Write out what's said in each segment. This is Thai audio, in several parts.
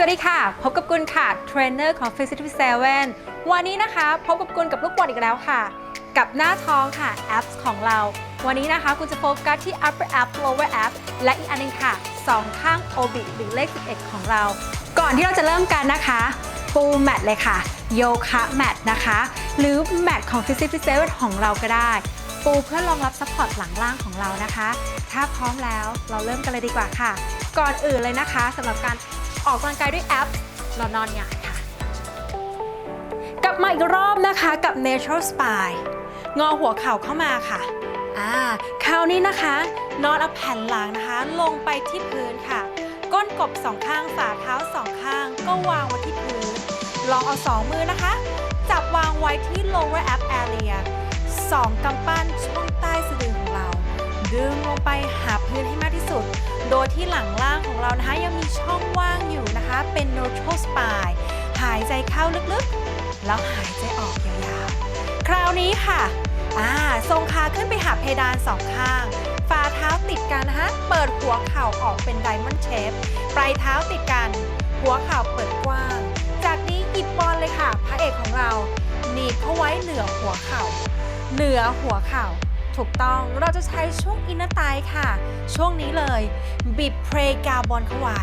สวัสดีค่ะ พบกับกุลค่ะเทรนเนอร์ของ f i s i t y 7วันนี้นะคะ พบกับกุลกับลูกบอลอีกแล้วค่ะ กับหน้าท้องค่ะแอปของเรา วันนี้นะคะกุลจะโฟกัสที่ upper app lower app และอีกอันหนึงค่ะสองข้าง oblique หรือเลข 11 ของเรา ก่อนที่เราจะเริ่มกันนะคะปูแมทเลยค่ะ โยคะแมทนะคะ หรือแมทของ f i s i t y 7ของเราก็ได้ ปูเพื่อรองรับซัพพอร์ตหลังล่างของเรานะคะ ถ้าพร้อมแล้วเราเริ่มกันเลยดีกว่าค่ะ ก่อนอื่นเลยนะคะสำหรับการ ออกกำลังกายด้วยแอปเรานอนหงายค่ะ กลับมาอีกรอบนะคะกับ Natural Spine งอหัวเข่าเข้ามาค่ะอ่าคราวนี้นะคะ นอนเอาแผ่นหลังนะคะ ลงไปที่พื้นค่ะ ก้นกบสองข้างฝ่าเท้าสองข้าง ก็วางไว้ที่พื้น ลองเอาสองมือนะคะ จับวางไว้ที่ lower ab area สองกำปั้นช่วงใต้สะดือ ดึงลงไปหาพื้นให้มากที่สุด โดยที่หลังล่างของเรานะคะยังมีช่องว่างอยู่นะคะ เป็น neutral spine หายใจเข้าลึกๆ แล้วหายใจออกยาวๆ คราวนี้ค่ะอ่าทรงขาขึ้นไปหาเพดานสองข้างฝ่าเท้าติดกันนะคะเปิดหัวเข่าออกเป็น diamond shape ปลายเท้าติดกัน หัวเข่าเปิดกว้าง จากนี้หยิบบอลเลยค่ะ พระเอกของเราหนีบเข้าไว้เหนือหัวเข่า เหนือหัวเข่า ถูกต้องเราจะใช้ช่วงอินเนอร์ไตค่ะ ช่วงนี้เลยบิดเพลกาบอลเข้าไว้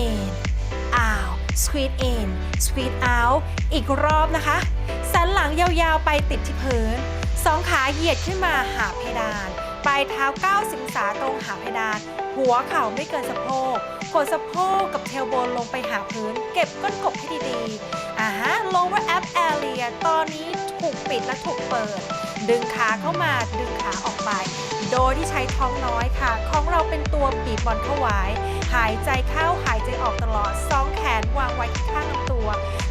in out squeeze in squeeze out อีกรอบนะคะ สันหลังยาวๆไปติดที่พื้นสองขาเหยียดขึ้นมาหาเพดาน ปลายเท้า 90องศาตรงหาเพดาน หัวเข่าไม่เกินสะโพกกดสะโพกกับเทลโบนลงไปหาพื้น เก็บก้นกบให้ดีๆอ่าฮะ lower ab area ตอนนี้ถูกปิดและถูกเปิด ดึงขาเข้ามาดึงขาออกไป โดยที่ใช้ท้องน้อยค่ะ ของเราเป็นตัวบีบบอลเข้าไว้ หายใจเข้าหายใจออกตลอดสองแขนวางไว้ที่ข้างลำตัว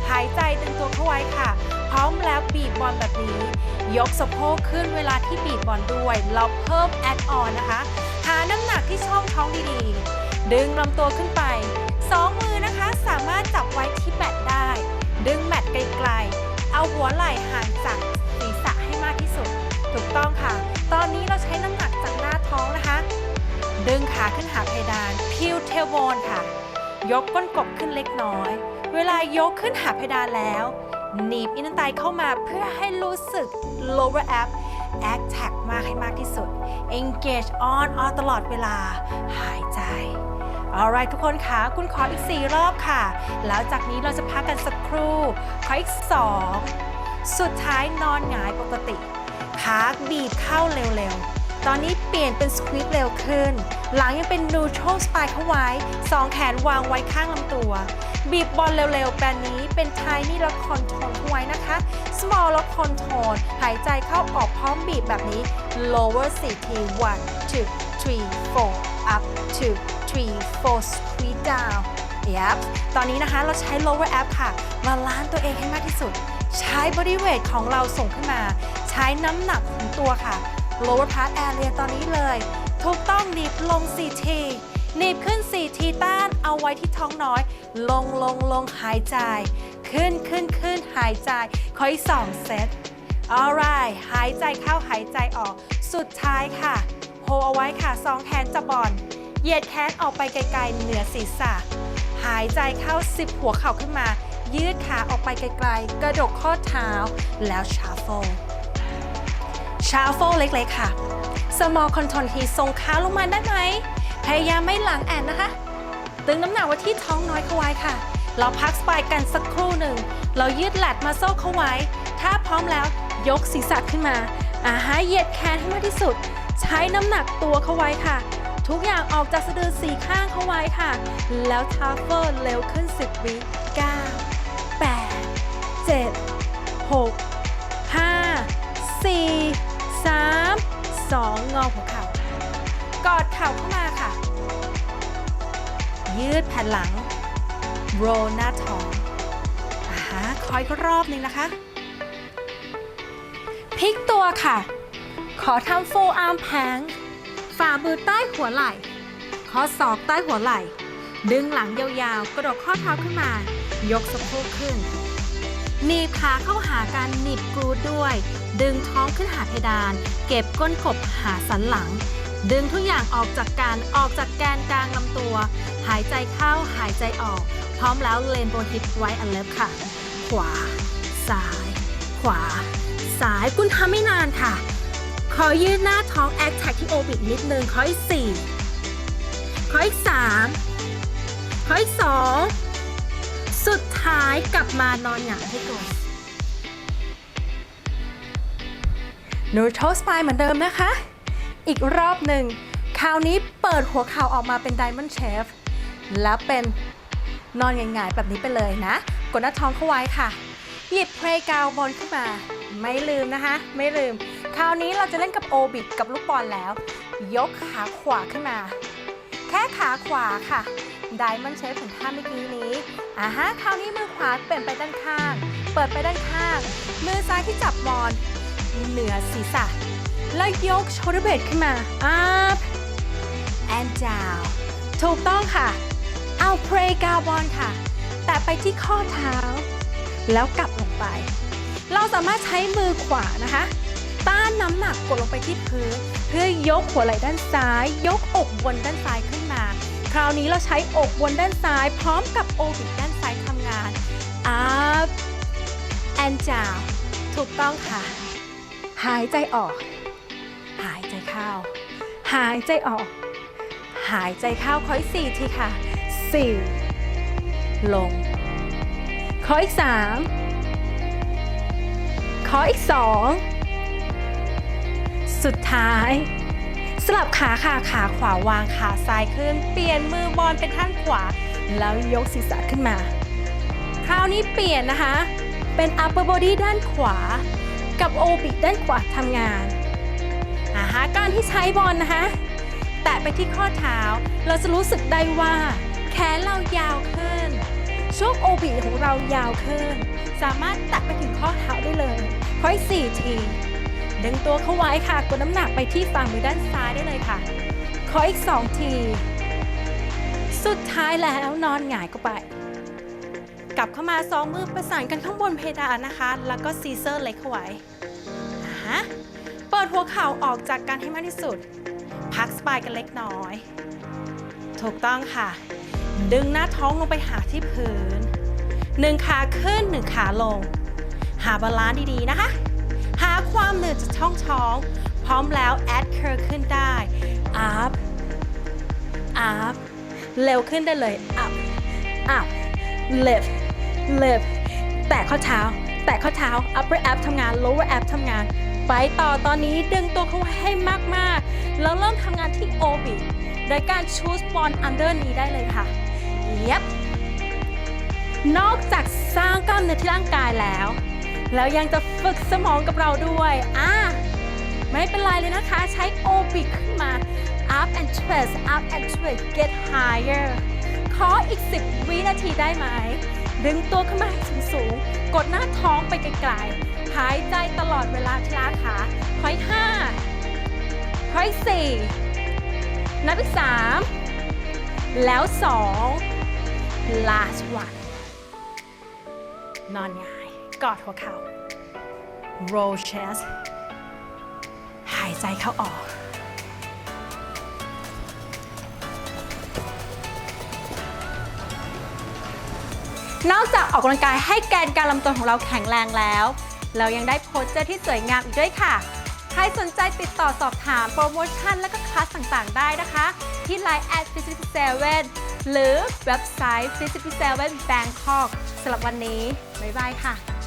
หายใจดึงตัวเข้าไว้ค่ะ พร้อมแล้วบีบบอลแบบนี้ ยกสะโพกขึ้นเวลาที่บีบบอลด้วย เราเพิ่มแอดออนนะคะ หาน้ำหนักที่ช่องท้องดีๆ ดึงลำตัวขึ้นไปสองมือนะคะสามารถจับไว้ที่แมตได้ ดึงแมตไกลๆ เอาหัวไหล่ห่างจาก ถูกต้องค่ะ ตอนนี้เราใช้น้ำหนักจากหน้าท้องนะคะ ดึงขาขึ้นหาเพดาน พิวเทลโบนค่ะ ยกก้นกบขึ้นเล็กน้อย เวลายกขึ้นหาเพดานแล้ว หนีบอินเนอร์ไตเข้ามาเพื่อให้รู้สึก lower ab attack มากให้มากที่สุด engage on on ตลอดเวลา หายใจ alright ทุกคนค่ะคุณขออีก 4 รอบค่ะ แล้วจากนี้เราจะพักกันสักครู่ ขออีก 2 สุดท้ายนอนหงายปกติ ขาบีบเข้าเร็วๆ ตอนนี้เปลี่ยนเป็นสควี e เร็วขึ้น หลังยังเป็น neutral spine เข้าไว้สองแขนวางไว้ข้างลำตัว บีบบอลเร็วๆแบบนี้เป็น tiny แล้ว control เข้าไว้นะคะ small แล้ว control หายใจเข้าออกพร้อมบีบแบบนี้ lower 4ที one two three four up two three four squeeze down ยับตอนนี้นะคะเราใช้ lower ab ค่ะ มาล้านตัวเองให้มากที่สุด ใช้ body weight ของเราส่งขึ้นมา ใช้น้ำหนักของตัวค่ะ lower part area ตอนนี้เลย ถูกต้องหนีบลง 4 ทีหนีบขึ้น 4 ทีต้านเอาไว้ที่ท้องน้อย ลงลงลงหายใจ ขึ้นขึ้นขึ้นหายใจขออีก2เซต alright หายใจเข้าหายใจออก สุดท้ายค่ะโฮเอาไว้ค่ะสองแขนจะบอลเหยียดแขนออกไปไกลๆเหนือศีรษะ หายใจเข้า 10 หัวเข่าขึ้นมา ยืดขาออกไปไกลๆ กระดกข้อเท้าแล้วชาโฟ ชาโฟเล็กๆค่ะ small control ทีทรงขาลงมาได้ไหม พยายามไม่หลังแอนนะคะ ตึงน้ำหนักไว้ที่ท้องน้อยเข้าไว้ค่ะ เราพักสปายกันสักครู่หนึ่ง เรายืดหลัดมาโซ่เข้าไว้ ถ้าพร้อมแล้วยกศีรษะขึ้นมา อาหาเหยียดแขนให้มากที่สุด ใช้น้ำหนักตัวเข้าไว้ค่ะ ทุกอย่างออกจากสะดือสี่ข้างเข้าไว้ค่ะ แล้วทาเฟอร์เร็วขึ้น 10 วิ9 8 7 6 5 4 3 2 งอหัวเข่า กอดเข่าเข้ามาค่ะ ยืดแผ่นหลัง โรหน้าท้องอ่าฮะคอยก็รอบหนึงนะคะ พลิกตัวค่ะ ขอทำ full arm plank ฝ่ามือใต้หัวไหล่ ข้อศอกใต้หัวไหล่ ดึงหลังยาวๆ กระดกข้อเท้าขึ้นมา ยกสะโพกขึ้น หนีบขาเข้าหากันหนีบกรูดด้วย ดึงท้องขึ้นหาเพดาน เก็บก้นกบหาสันหลัง ดึงทุกอย่างออกจากกันออกจากแกนกลางลำตัว หายใจเข้าหายใจออก พร้อมแล้วเลนโบฮิปไว้อันเล็บค่ะ ขวา ซ้าย ขวา ซ้ายคุณทำไม่นานค่ะ ขอยืดหน้าท้องแอคแท็กที่โอบิดนิดนึงขออีกสี่ขออีกสามขออีกสอง สุดท้ายกลับมานอนหงายให้ตัว Neutral Spine เหมือนเดิมนะคะ อีกรอบหนึ่ง คราวนี้เปิดหัวเข่าออกมาเป็น Diamond Shape แล้วเป็นนอนหงายๆแบบนี้ไปเลยนะ กดหน้าท้องเข้าไว้ค่ะ หยิบเพลย์กาวบอลขึ้นมา ไม่ลืมนะคะ ไม่ลืม คราวนี้เราจะเล่นกับโอบิดกับลูกบอลแล้ว ยกขาขวาขึ้นมา แค่ขาขวาค่ะ Diamond Shape เหมือนท่าเมื่อกี้นี้อ่าฮะคราวนี้มือขวาเปลี่ยนไปด้านข้าง เปิดไปด้านข้าง มือซ้ายที่จับบอลเหนือศีรษะ แล้วยก shoulder blade ขึ้นมา up and down ถูกต้องค่ะ เอา pray กาบอลค่ะ แต่ไปที่ข้อเท้า แล้วกลับลงไป เราสามารถใช้มือขวานะคะต้านน้ำหนักกดลงไปที่พื้น เพื่อยกหัวไหล่ด้านซ้าย ยกอกบนด้านซ้ายขึ้น คราวนี้เราใช้อกบนด้านซ้าย พร้อมกับโอบิดด้านซ้ายทำงาน up and down ถูกต้องค่ะ หายใจออก หายใจเข้า หายใจออก หายใจเข้าขออีกสี่ทีค่ะสี่ลง ขออีกสามขออีกสอง สุดท้าย ลับขาค่ะขาขวาวางขาซ้ายขึ้น เปลี่ยนมือบอลเป็นท่านขวา แล้วยกศีรษะขึ้นมา คราวนี้เปลี่ยนนะคะ เป็น upper body ด้านขวา กับโอบิด้านขวาทำงานอาฮะการที่ใช้บอลนะคะ แตะไปที่ข้อเท้า เราจะรู้สึกได้ว่า แขนเรายาวขึ้น ช่วงโอบิของเรายาวขึ้น สามารถแตะไปถึงข้อเท้าได้เลยขออีกสี่ที ดึงตัวเข้าไว้ค่ะ กดน้ำหนักไปที่ฝ่ามือด้านซ้ายได้เลยค่ะ ขออีกสองที สุดท้ายแล้วนอนหงายก็ไป กลับเข้ามาสองมือประสานกันข้างบนเพดานนะคะ แล้วก็ซีเซอร์เล็กเข้าไว้ฮะเปิดหัวเข่าออกจากกันให้มากที่สุด พักสปายกันเล็กน้อย ถูกต้องค่ะ ดึงหน้าท้องลงไปหาที่พื้นหนึ่งขาขึ้นหนึ่งขาลง หาบาลานซ์ดีๆนะคะ ความเหนื่อยจากช่องท้อง พร้อมแล้วแอดเคอร์ขึ้นได้ up up เร็วขึ้นได้เลย up up lift lift แตะข้อเท้า แตะข้อเท้า upper ab ทำงาน lower ab ทำงาน ไปต่อตอนนี้ดึงตัวเข้าให้มากๆ แล้วเริ่มทำงานที่ oblique โดยการ choose ball under นี้ได้เลยค่ะ Yep นอกจากสร้างกล้ามเนื้อที่ร่างกายแล้ว แล้วยังจะฝึกสมองกับเราด้วยอะไม่เป็นไรเลยนะคะ ใช้ oblique ขึ้นมา up and twist up and twist get higher ขออีก 10 วินาทีได้ไหม ดึงตัวขึ้นมาให้สูงสูง กดหน้าท้องไปไกลๆ หายใจตลอดเวลาที่ลาขาขออีกห้าขออีกสี่นับอีกสามแล้วสอง last one นอนหงาย กอดหัวเข่า roll chest หายใจเข้าออก นอกจากออกกำลังกายให้แกนการลำตัวของเราแข็งแรงแล้ว เรายังได้โพสเจอร์ที่สวยงามอีกด้วยค่ะ ใครสนใจติดต่อสอบถามโปรโมชั่นและก็คลาสต่างๆ ได้นะคะ ที่ Line at 57หรือเว็บไซต์57 Bangkok สำหรับวันนี้ บ๊ายบายค่ะ